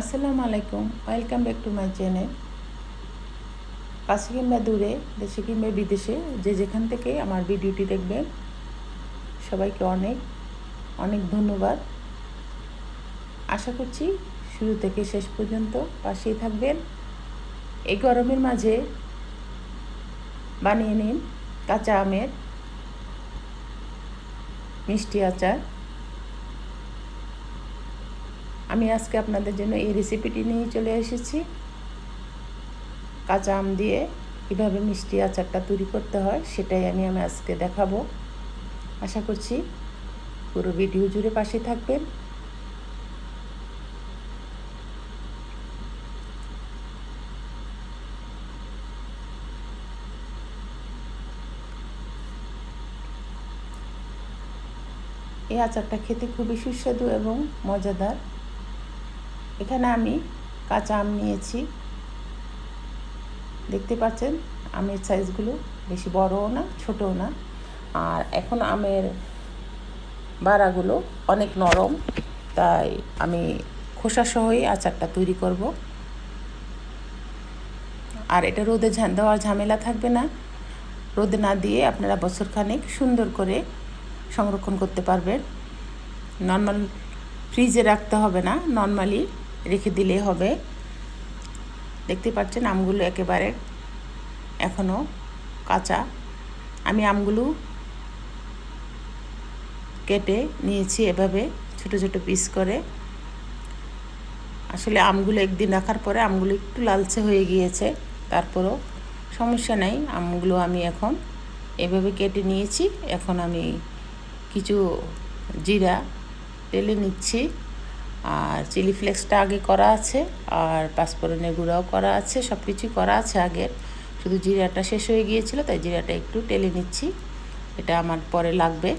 আসসালামু আলাইকুম welcome back to my channel কাছে কিংবা দূরে, দেশে কিংবা বিদেশে, যে যেখান থেকে আমার ভিডিওটি দেখবেন, সবাইকে অনেক অনেক ধন্যবাদ। আশা করছি শুরু থেকে শেষ পর্যন্ত পাশেই থাকবেন। এই গরমের মাঝে বানিয়ে নিন কাঁচা আমের মিষ্টি আচার। আমি আজকে আপনাদের জন্য এই রেসিপিটি নিয়ে চলে এসেছি। কাঁচা আম দিয়ে কীভাবে মিষ্টি আচারটা তৈরি করতে হয়, সেটাই আমি আমি আজকে দেখাবো। আশা করছি পুরো ভিডিও জুড়ে পাশে থাকবেন। এই আচারটা খেতে খুবই সুস্বাদু এবং মজাদার। এখানে আমি কাঁচা আম নিয়েছি। দেখতে পাচ্ছেন, আমের সাইজগুলো বেশি বড়ও না, ছোটও না। আর এখন আমের বাড়াগুলো অনেক নরম, তাই আমি খোসা সহই আচারটা তৈরি করব। আর এটা রোদে দেওয়ার ঝামেলা থাকবে না। রোদে না দিয়ে আপনারা বছরখানেক সুন্দর করে সংরক্ষণ করতে পারবেন। নর্মাল ফ্রিজে রাখতে হবে না, নর্মালি রেখে দিলেই হবে। দেখতে পাচ্ছেন আমগুলো একেবারে এখনও কাঁচা। আমি আমগুলো কেটে নিয়েছি এভাবে ছোট ছোট পিস করে। আসলে আমগুলো একদিন রাখার পরে আমগুলো একটু লালচে হয়ে গিয়েছে, তারপরও সমস্যা নেই। আমগুলো আমি এখন এভাবে কেটে নিয়েছি। এখন আমি কিছু জিরা তেলে নিচ্ছি। আর চিলি ফ্লেক্সটা আগে করা আছে, আর পাঁচফোড়নের গুঁড়াও করা আছে সব কিছুই করা আছে আগে। শুধু জিরাটা শেষ হয়ে গিয়েছিল, তাই জিরাটা একটু টেলে নিচ্ছি। এটা আমার পরে লাগবে।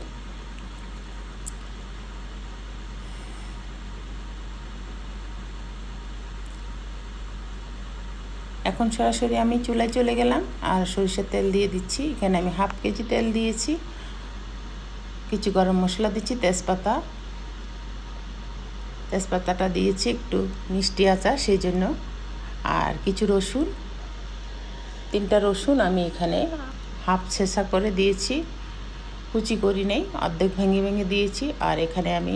এখন সরাসরি আমি চুলায় চলে গেলাম, আর সরিষার তেল দিয়ে দিচ্ছি। এখানে আমি হাফ কেজি তেল দিয়েছি। কিছু গরম মশলা দিচ্ছি, তেজপাতা। তেজপাতাটা দিয়েছি, একটু মিষ্টি আচার, সেই জন্য। আর কিছু রসুন, তিনটা রসুন আমি এখানে হাফ ছেঁচা করে দিয়েছি। কুচি করি নেই, অর্ধেক ভেঙে ভেঙে দিয়েছি। আর এখানে আমি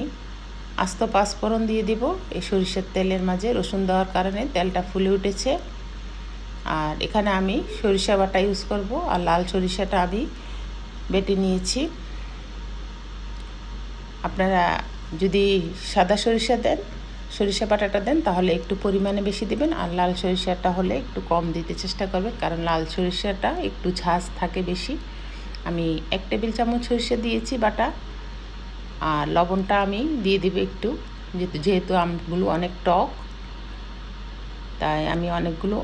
আস্ত পাঁচফোড়ন দিয়ে দিব। এই সরিষার তেলের মাঝে রসুন দেওয়ার কারণে তেলটা ফুলে উঠেছে। আর এখানে আমি সরিষা বাটা ইউজ করব। আর লাল সরিষাটা আমি বেটে নিয়েছি। আপনারা যদি সাদা সরিষা দেন, সরিষা বাটাটা দেন, তাহলে একটু পরিমাণে বেশি দেবেন। আর লাল সরিষাটা হলে একটু কম দিতে চেষ্টা করবেন, কারণ লাল সরিষাটা একটু ঝাঁজ থাকে বেশি। আমি এক টেবিল চামচ সরিষা দিয়েছি বাটা, আর লবণটা আমি দিয়ে দিব একটু, যেহেতু যেহেতু আমগুলো অনেক টক, তাই আমি অনেকগুলো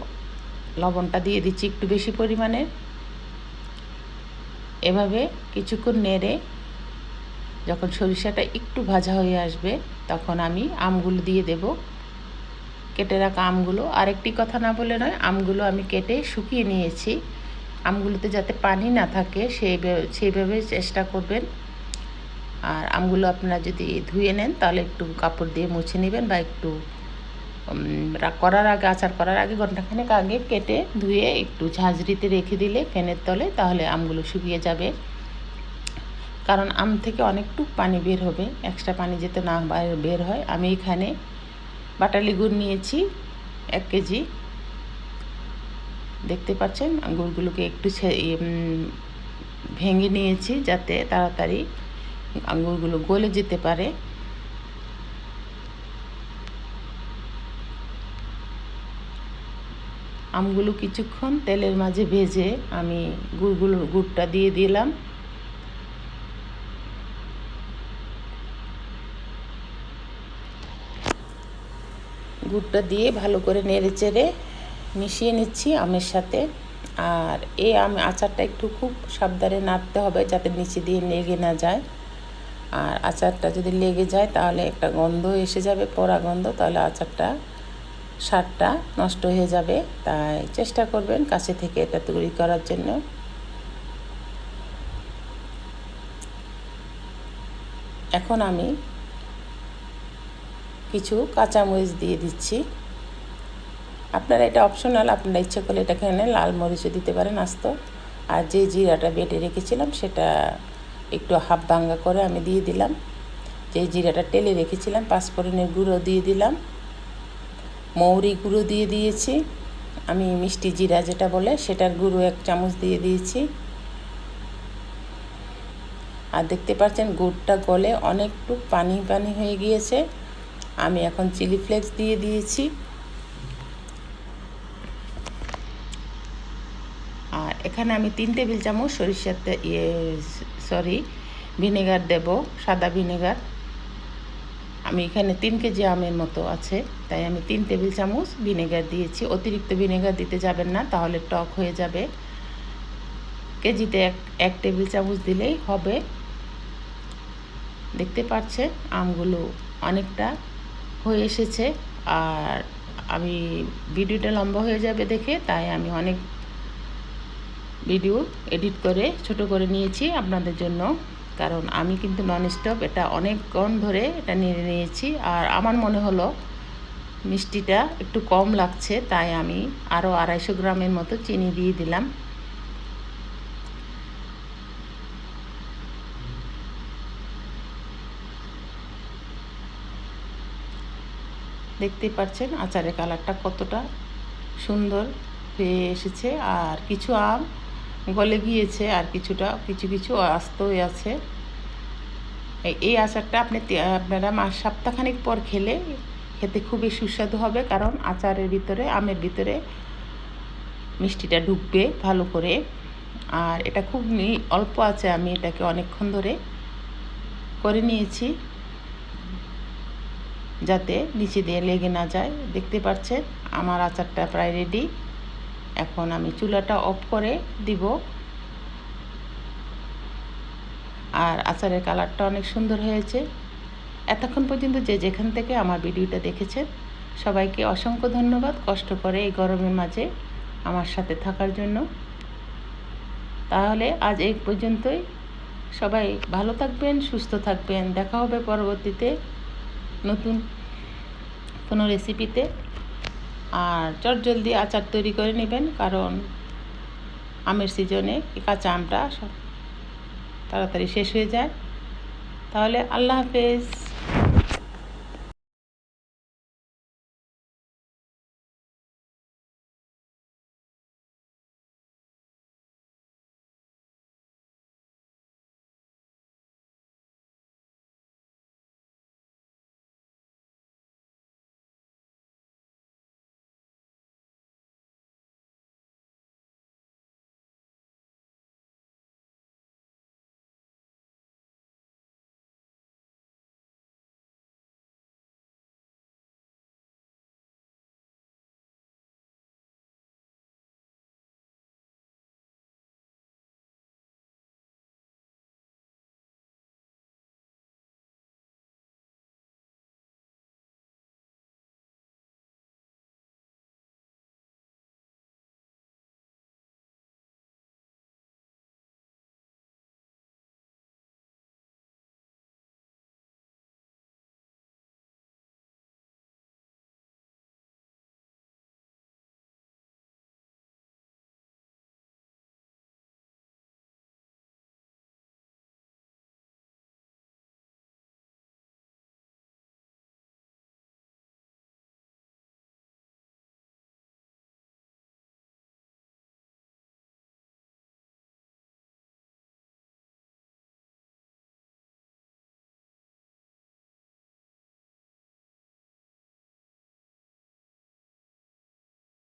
লবণটা দিয়ে দিচ্ছি একটু বেশি পরিমাণে। এভাবে কিছুক্ষণ নেড়ে যখন সরিষাটা একটু ভাজা হয়ে আসবে, তখন আমি আমগুলো দিয়ে দেব। কেটে রাখা আমগুলো, আরেকটি কথা না বলে নয়, আমগুলো আমি কেটে শুকিয়ে নিয়েছি। আমগুলোতে যাতে পানি না থাকে সেই সেইভাবে চেষ্টা করবেন। আর আমগুলো আপনারা যদি ধুয়ে নেন, তাহলে একটু কাপড় দিয়ে মুছে নেবেন বা একটু করার আগে, আচার করার আগে ঘন্টাখানেক আগে কেটে ধুয়ে একটু ঝাঁঝরিতে রেখে দিলে ফ্যানের তলে, তাহলে আমগুলো শুকিয়ে যাবে। কারণ আম থেকে অনেকটুক পানি বের হবে এক্সট্রা পানি যেতে না বের হয়। আমি এখানে বাটালি গুড় নিয়েছি, এক কেজি। দেখতে পাচ্ছেন, আঙ্গুরগুলোকে একটু ভেঙে নিয়েছি যাতে তাড়াতাড়ি আঙ্গুরগুলো গলে যেতে পারে। আমগুলো কিছুক্ষণ তেলের মাঝে ভেজে আমি গুড়গুলো, গুড়টা দিয়ে দিলাম। গুড়টা দিয়ে ভালো করে নেড়ে চেড়ে মিশিয়ে নিচ্ছি আমের সাথে। আর এই আম আচারটা একটু খুব সাবধানে নাড়তে হবে যাতে নিচে দিয়ে লেগে না যায়। আর আচারটা যদি লেগে যায় তাহলে একটা গন্ধ এসে যাবে, পোড়া গন্ধ, তাহলে আচারটা, স্বাদটা নষ্ট হয়ে যাবে। তাই চেষ্টা করবেন কাছে থেকে এটা তৈরি করার জন্য। এখন আমি কিছু কাঁচামরিচ দিয়ে দিচ্ছি। আপনারা এটা অপশনাল আপনারা ইচ্ছে করলে এটা এখানে লাল মরিচও দিতে পারেন আস্ত। আর যে জিরাটা বেটে রেখেছিলাম, সেটা একটু হাফ ভাঙ্গা করে আমি দিয়ে দিলাম। যে জিরাটা টেলে রেখেছিলাম, পাঁচফোড়নের গুঁড়ো দিয়ে দিলাম। মৌরি গুঁড়ো দিয়ে দিয়েছি। আমি মিষ্টি জিরা যেটা বলে, সেটার গুঁড়ো এক চামচ দিয়ে দিয়েছি। আর দেখতে পাচ্ছেন, গুড়টা গলে অনেকটু পানি পানি হয়ে গিয়েছে। আমি এখন চিলি ফ্লেক্স দিয়ে দিয়েছি। আর এখানে আমি তিন টেবিল চামচ সরিষার ইয়ে সরি, ভিনেগার দেব, সাদা ভিনেগার। আমি এখানে তিন কেজি আমের মতো আছে, তাই আমি তিন টেবিল চামচ ভিনেগার দিয়েছি। অতিরিক্ত ভিনেগার দিতে যাবেন না, তাহলে টক হয়ে যাবে। কেজিতে এক এক টেবিল চামচ দিলেই হবে। দেখতে পাচ্ছেন আমগুলো অনেকটা হয়ে এসেছে। আর আমি ভিডিওটা লম্বা হয়ে যাবে দেখে, তাই আমি অনেক ভিডিও এডিট করে, ছোট করে নিয়েছি আপনাদের জন্য। কারণ আমি কিন্তু নন স্টপ এটা অনেকক্ষণ ধরে এটা নিয়ে নিয়েছি। আর আমার মনে হলো মিষ্টিটা একটু কম লাগছে, তাই আমি আরও আড়াইশো গ্রামের মতো চিনি দিয়ে দিলাম। দেখতে পাচ্ছেন আচারের কালারটা কতটা সুন্দর হয়ে এসেছে। আর কিছু আম গলে গিয়েছে, আর কিছুটা, কিছু কিছু আস্তই আছে। এই আচারটা আপনি আপনারা মাস সপ্তাহখানিক পর খেলে খেতে খুবই সুস্বাদু হবে, কারণ আচারের ভিতরে, আমের ভিতরে মিষ্টিটা ঢুকবে ভালো করে। আর এটা খুব অল্প আছে, আমি এটাকে অনেকক্ষণ ধরে করে নিয়েছি। যাতে নিচে দিয়ে লেগে না যায়। দেখতে পাচ্ছেন, আমার আচারটা প্রায় রেডি এখন আমি চুলাটা অফ করে দিব। আর আচারের কালারটা অনেক সুন্দর হয়েছে। এতক্ষণ পর্যন্ত যে যেখান থেকে আমার ভিডিওটা দেখেছেন, সবাইকে অসংখ্য ধন্যবাদ কষ্ট করে এই গরমের মাঝে আমার সাথে থাকার জন্য। তাহলে আজ এই পর্যন্তই। সবাই ভালো থাকবেন, সুস্থ থাকবেন। দেখা হবে পরবর্তীতে। নতুন কোনো রেসিপিতে আর চট জলদি আচার তৈরি করে নেবেন, কারণ আমের সিজনে কাঁচা আমটা তাড়াতাড়ি শেষ হয়ে যায়। তাহলে আল্লাহ হাফেজ।